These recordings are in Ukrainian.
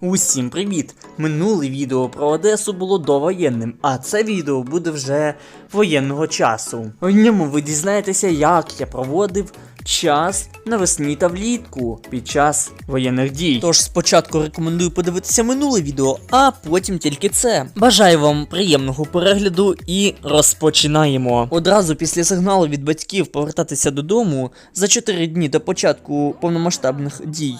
Усім привіт! Минуле відео про Одесу було довоєнним, а це відео буде вже воєнного часу. У ньому ви дізнаєтеся, як я проводив час навесні та влітку під час воєнних дій. Тож спочатку рекомендую подивитися минуле відео, а потім тільки це. Бажаю вам приємного перегляду і розпочинаємо. Одразу після сигналу від батьків повертатися додому за 4 дні до початку повномасштабних дій.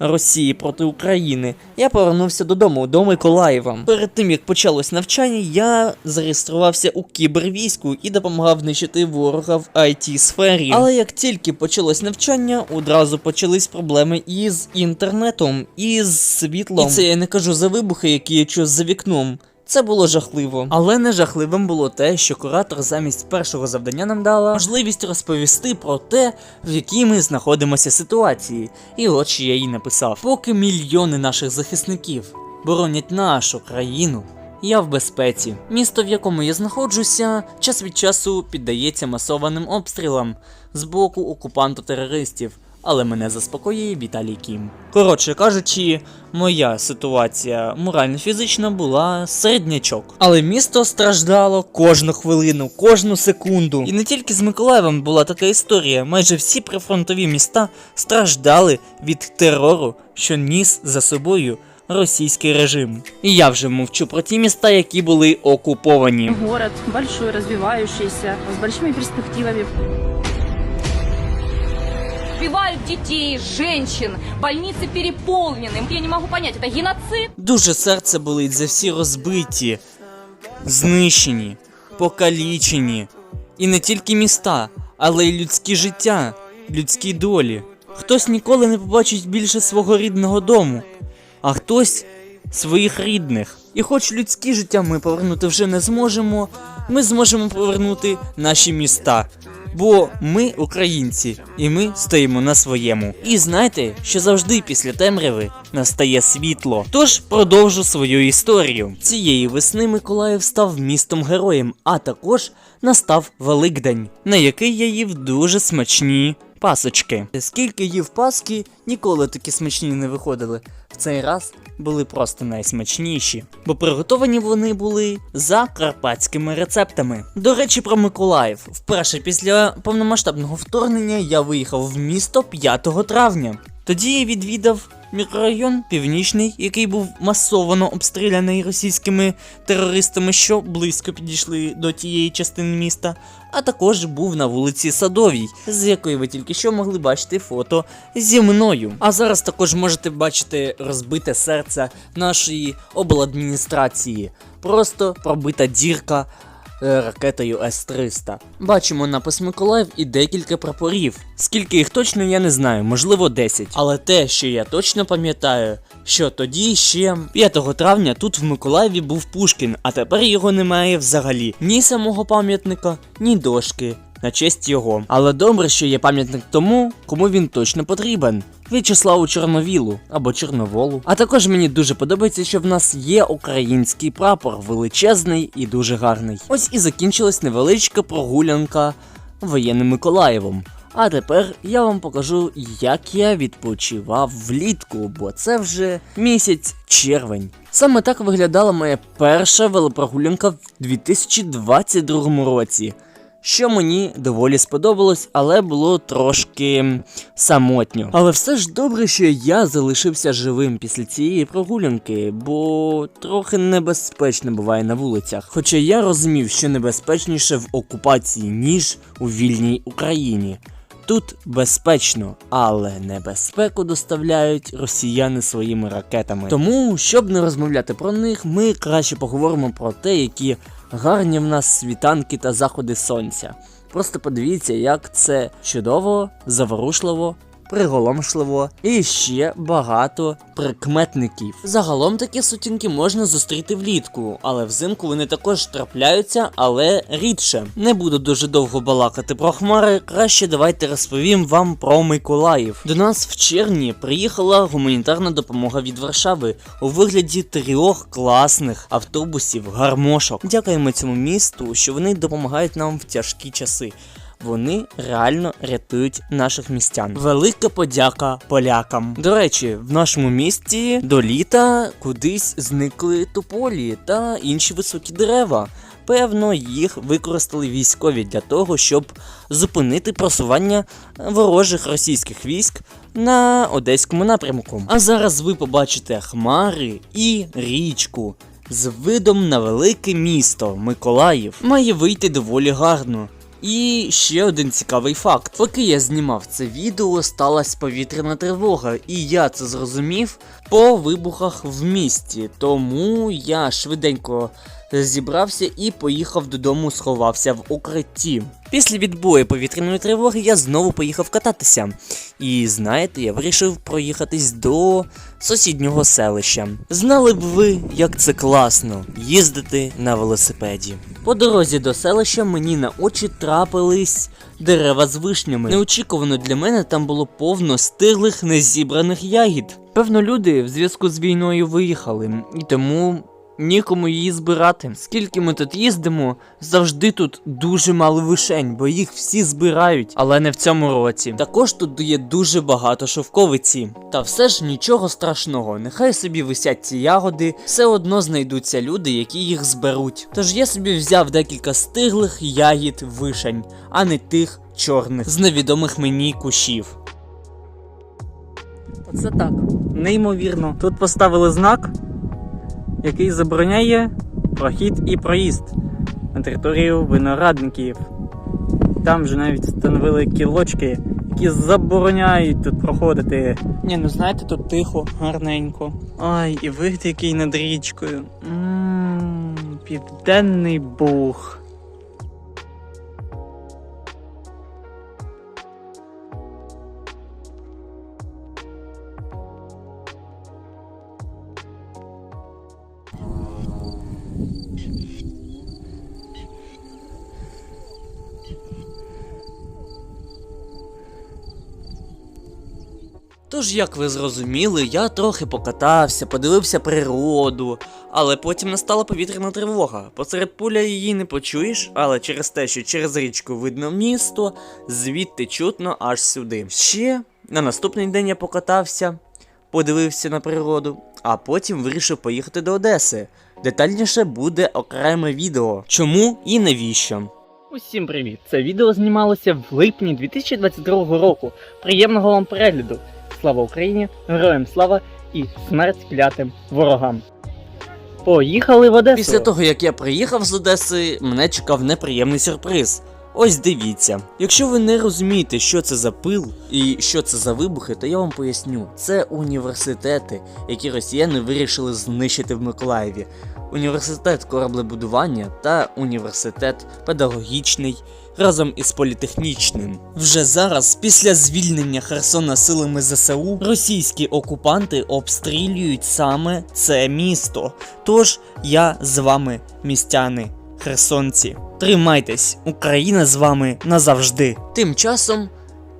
Росії проти України, я повернувся додому до Миколаєва. Перед тим як почалось навчання, я зареєструвався у кібервійську і допомагав нищити ворога в it сфері. Але як тільки почалось навчання, одразу почались проблеми із інтернетом, і з світлом. І це я не кажу за вибухи, які я чув за вікном. Це було жахливо. Але не жахливим було те, що куратор замість першого завдання нам дала можливість розповісти про те, в якій ми знаходимося ситуації. І от що я їй написав: поки мільйони наших захисників боронять нашу країну. Я в безпеці. Місто, в якому я знаходжуся, час від часу піддається масованим обстрілам з боку окупанту-терористів, але мене заспокоює Віталій Кім. Коротше кажучи, моя ситуація морально-фізична була середнячок. Але місто страждало кожну хвилину, кожну секунду. І не тільки з Миколаєвом була така історія. Майже всі прифронтові міста страждали від терору, що ніс за собою російський режим. І я вже мовчу про ті міста, які були окуповані. Город большой, развивающийся, с большими перспективами. Убивают детей, женщин, больницы переполнены. Я не могу понять, это геноцид? Дуже серце болить за всі розбиті, знищені, покалічені. І не тільки міста, але й людські життя, людські долі. Хтось ніколи не побачить більше свого рідного дому, а хтось своїх рідних. І хоч людські життя ми повернути вже не зможемо, ми зможемо повернути наші міста. Бо ми українці, і ми стоїмо на своєму. І знаєте, що завжди після темряви настає світло. Тож продовжу свою історію. Цієї весни Миколаїв став містом героєм, а також настав Великдень, на який я їв дуже смачні пасочки. Скільки їв паски, ніколи такі смачні не виходили. В цей раз були просто найсмачніші, бо приготовані вони були за карпатськими рецептами. До речі, про Миколаїв. Вперше після повномасштабного вторгнення я виїхав в місто 5 травня. Тоді я відвідав мікрорайон Північний, який був масовано обстріляний російськими терористами, що близько підійшли до тієї частини міста, а також був на вулиці Садовій, з якої ви тільки що могли бачити фото зі мною. А зараз також можете бачити розбите серце нашої обладміністрації. Просто пробита дірка ракетою С-300. Бачимо напис Миколаїв і декілька прапорів. Скільки їх точно я не знаю, можливо 10. Але те, що я точно пам'ятаю, що тоді ще 5 травня тут в Миколаєві був Пушкін, а тепер його немає взагалі ні самого пам'ятника, ні дошки. На честь його. Але добре, що є пам'ятник тому, кому він точно потрібен. В'ячеславу Чорновілу або Чорноволу. А також мені дуже подобається, що в нас є український прапор, величезний і дуже гарний. Ось і закінчилась невеличка прогулянка воєнним Миколаєвом. А тепер я вам покажу, як я відпочивав влітку, бо це вже місяць червень. Саме так виглядала моя перша велопрогулянка в 2022 році що мені доволі сподобалось, але було трошки самотньо. Але все ж добре, що я залишився живим після цієї прогулянки, бо трохи небезпечно буває на вулицях. Хоча я розумів, що небезпечніше в окупації, ніж у вільній Україні. Тут безпечно, але небезпеку доставляють росіяни своїми ракетами. Тому, щоб не розмовляти про них, ми краще поговоримо про те, які гарні в нас світанки та заходи сонця. Просто подивіться, як це чудово, заворушливо, приголомшливо і ще багато прикметників. Загалом такі сутінки можна зустріти влітку, але взимку вони також трапляються, але рідше. Не буду дуже довго балакати про хмари. Краще давайте розповім вам про Миколаїв. До нас в червні приїхала гуманітарна допомога від Варшави у вигляді трьох класних автобусів гармошок. Дякуємо цьому місту, що вони допомагають нам в тяжкі часи. Вони реально рятують наших містян. Велика подяка полякам. До речі, в нашому місті до літа кудись зникли тополі та інші високі дерева. Певно, їх використали військові для того, щоб зупинити просування ворожих російських військ на одеському напрямку. А зараз ви побачите хмари і річку з видом на велике місто Миколаїв. Має вийти доволі гарно. І ще один цікавий факт. Поки я знімав це відео, сталася повітряна тривога, і я це зрозумів по вибухах в місті. Тому я швиденько зібрався і поїхав додому, сховався в укритті. Після відбою повітряної тривоги я знову поїхав кататися. І знаєте, я вирішив проїхатись до сусіднього селища. Знали б ви, як це класно їздити на велосипеді. По дорозі до селища мені на очі трапились дерева з вишнями. Неочікувано для мене там було повно стиглих незібраних ягід. Певно, люди в зв'язку з війною виїхали, і тому нікому її збирати. Скільки ми тут їздимо, завжди тут дуже мало вишень, бо їх всі збирають, але не в цьому році. Також тут є дуже багато шовковиці. Та все ж нічого страшного, нехай собі висять ці ягоди, все одно знайдуться люди, які їх зберуть. Тож я собі взяв декілька стиглих ягід вишень, а не тих чорних з невідомих мені кущів. Це так. Неймовірно. Тут поставили знак, який забороняє прохід і проїзд на територію виноградників. Там же навіть встановили кілочки, які забороняють тут проходити. Ні, ну знаєте, тут тихо, гарненько. Ай, і вид який над річкою. Ммм, південний буг. Тож, як ви зрозуміли, я трохи покатався, подивився природу, але потім настала повітряна тривога. Посеред поля її не почуєш, але через те, що через річку видно місто, звідти чутно аж сюди. Ще на наступний день я покатався, подивився на природу, а потім вирішив поїхати до Одеси. Детальніше буде окреме відео. Чому і навіщо? Усім привіт! Це відео знімалося в липні 2022 року. Приємного вам перегляду! Слава Україні! Героям слава і смерть клятим ворогам! Поїхали в Одесу! Після того, як я приїхав з Одеси, мене чекав неприємний сюрприз. Ось дивіться. Якщо ви не розумієте, що це за пил і що це за вибухи, то я вам поясню. Це університети, які росіяни вирішили знищити в Миколаєві. Університет кораблебудування та університет педагогічний разом із політехнічним. Вже зараз, після звільнення Херсона силами ЗСУ, російські окупанти обстрілюють саме це місто. Тож я з вами, містяни, херсонці. Тримайтесь, Україна з вами назавжди. Тим часом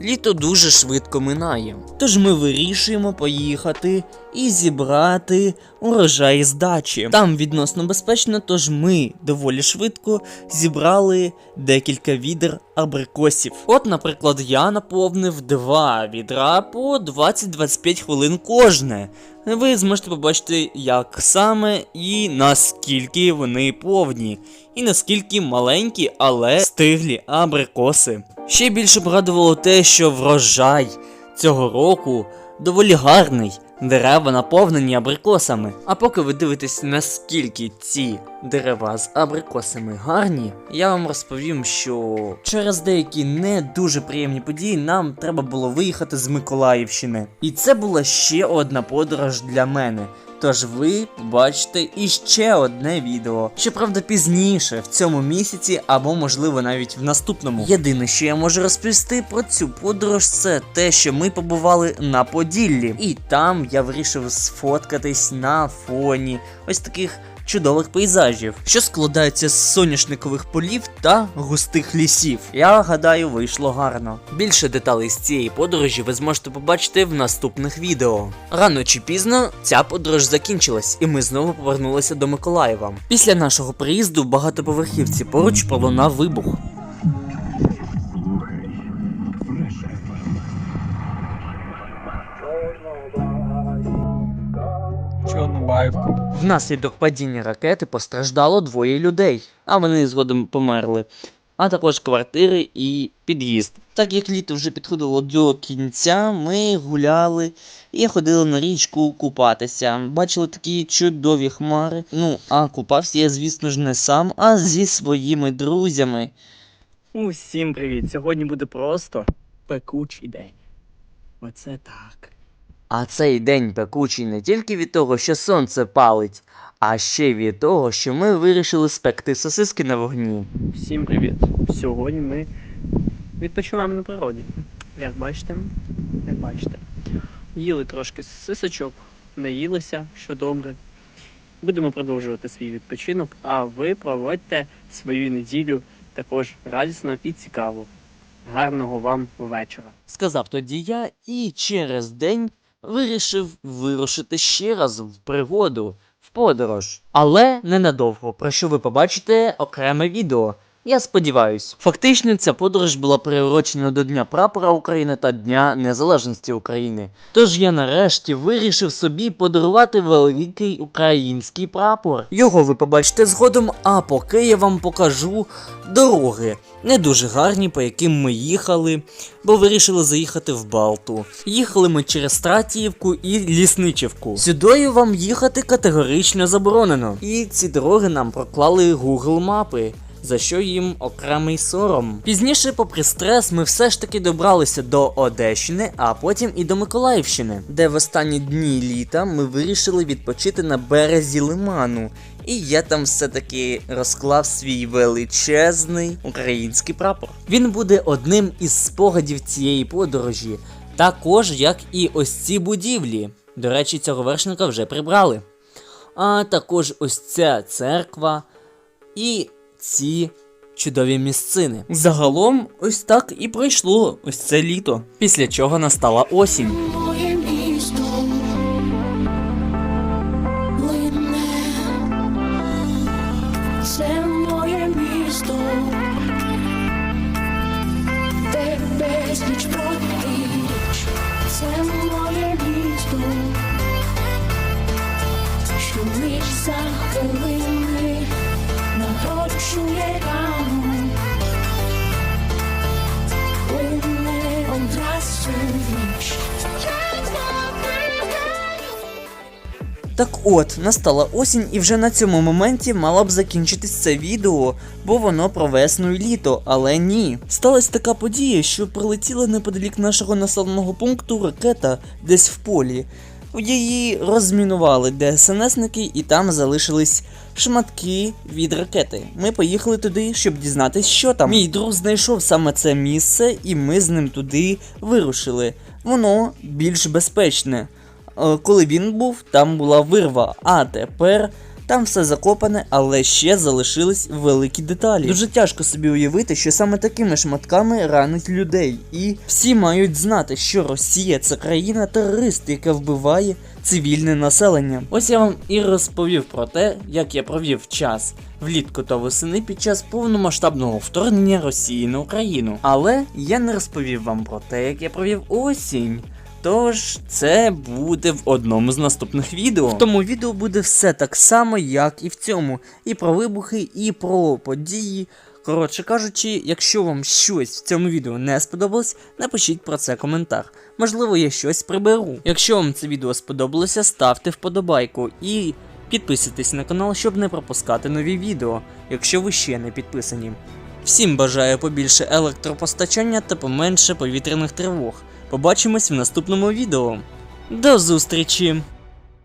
літо дуже швидко минає. Тож ми вирішуємо поїхати і зібрати урожай з дачі. Там відносно безпечно, тож ми доволі швидко зібрали декілька відер абрикосів. От, наприклад, я наповнив два відра по 20-25 хвилин кожне. Ви зможете побачити, як саме і наскільки вони повні, і наскільки маленькі, але стиглі абрикоси. Ще більше б радувало те, що врожай цього року доволі гарний. Дерева наповнені абрикосами. А поки ви дивитесь, наскільки ці дерева з абрикосами гарні, я вам розповім, що через деякі не дуже приємні події нам треба було виїхати з Миколаївщини. І це була ще одна подорож для мене. Тож ви побачите іще одне відео. Щоправда, пізніше в цьому місяці, або можливо навіть в наступному. Єдине, що я можу розповісти про цю подорож, це те, що ми побували на Поділлі, і там я вирішив сфоткатись на фоні ось таких. Чудових пейзажів, що складаються з соняшникових полів та густих лісів. Я гадаю, вийшло гарно. Більше деталей з цієї подорожі ви зможете побачити в наступних відео. Рано чи пізно ця подорож закінчилась, і ми знову повернулися до Миколаєва. Після нашого приїзду багатоповерхівці поруч пролунав вибух. Внаслідок падіння ракети постраждало двоє людей, а вони згодом померли. А також квартири і під'їзд. Так як літо вже підходило до кінця, ми гуляли і ходили на річку купатися. Бачили такі чудові хмари. Ну, а купався я, звісно ж, не сам, а зі своїми друзями. Усім привіт! Сьогодні буде просто пекучий день. Оце так. А цей день пекучий не тільки від того, що сонце палить, а ще від того, що ми вирішили спекти сосиски на вогні. Всім привіт! Сьогодні ми відпочиваємо на природі. Як бачите, як бачите. Їли трошки сисочок, наїлися, що добре. Будемо продовжувати свій відпочинок, а ви проводьте свою неділю також радісно і цікаво. Гарного вам вечора. Сказав тоді я і через день вирішив вирушити ще раз в пригоду, в подорож. Але ненадовго, про що ви побачите окреме відео. Я сподіваюсь. Фактично, ця подорож була приурочена до Дня прапора України та Дня Незалежності України. Тож я нарешті вирішив собі подарувати великий український прапор. Його ви побачите згодом, а поки я вам покажу дороги. Не дуже гарні, по яким ми їхали, бо вирішили заїхати в Балту. Їхали ми через Стратіївку і Лісничівку. Сюдою вам їхати категорично заборонено. І ці дороги нам проклали Google мапи. За що їм окремий сором. Пізніше, попри стрес, ми все ж таки добралися до Одещини, а потім і до Миколаївщини, де в останні дні літа ми вирішили відпочити на березі лиману. І я там все-таки розклав свій величезний український прапор. Він буде одним із спогадів цієї подорожі, також як і ось ці будівлі. До речі, цього вершника вже прибрали. А також ось ця церква і ці чудові місцини. Загалом, ось так і пройшло ось це літо, після чого настала осінь. От, настала осінь, і вже на цьому моменті мало б закінчитись це відео, бо воно про весну і літо, але ні. Сталася така подія, що прилетіла неподалік нашого населеного пункту ракета десь в полі. Її розмінували ДСНСники і там залишились шматки від ракети. Ми поїхали туди, щоб дізнатись, що там. Мій друг знайшов саме це місце, і ми з ним туди вирушили. Воно більш безпечне. Е, Коли він був, там була вирва, а тепер там все закопане, але ще залишились великі деталі. Дуже тяжко собі уявити, що саме такими шматками ранить людей. І всі мають знати, що Росія це країна-терорист, яка вбиває цивільне населення. Ось я вам і розповів про те, як я провів час влітку та восени під час повномасштабного вторгнення Росії на Україну. Але я не розповів вам про те, як я провів осінь. Тож це буде в одному з наступних відео. В тому відео буде все так само, як і в цьому. І про вибухи, і про події. Коротше кажучи, якщо вам щось в цьому відео не сподобалось, напишіть про це коментар. Можливо, я щось приберу. Якщо вам це відео сподобалося, ставте вподобайку і підписуйтесь на канал, щоб не пропускати нові відео, якщо ви ще не підписані. Всім бажаю побільше електропостачання та поменше повітряних тривог. Побачимось в наступному відео. До зустрічі!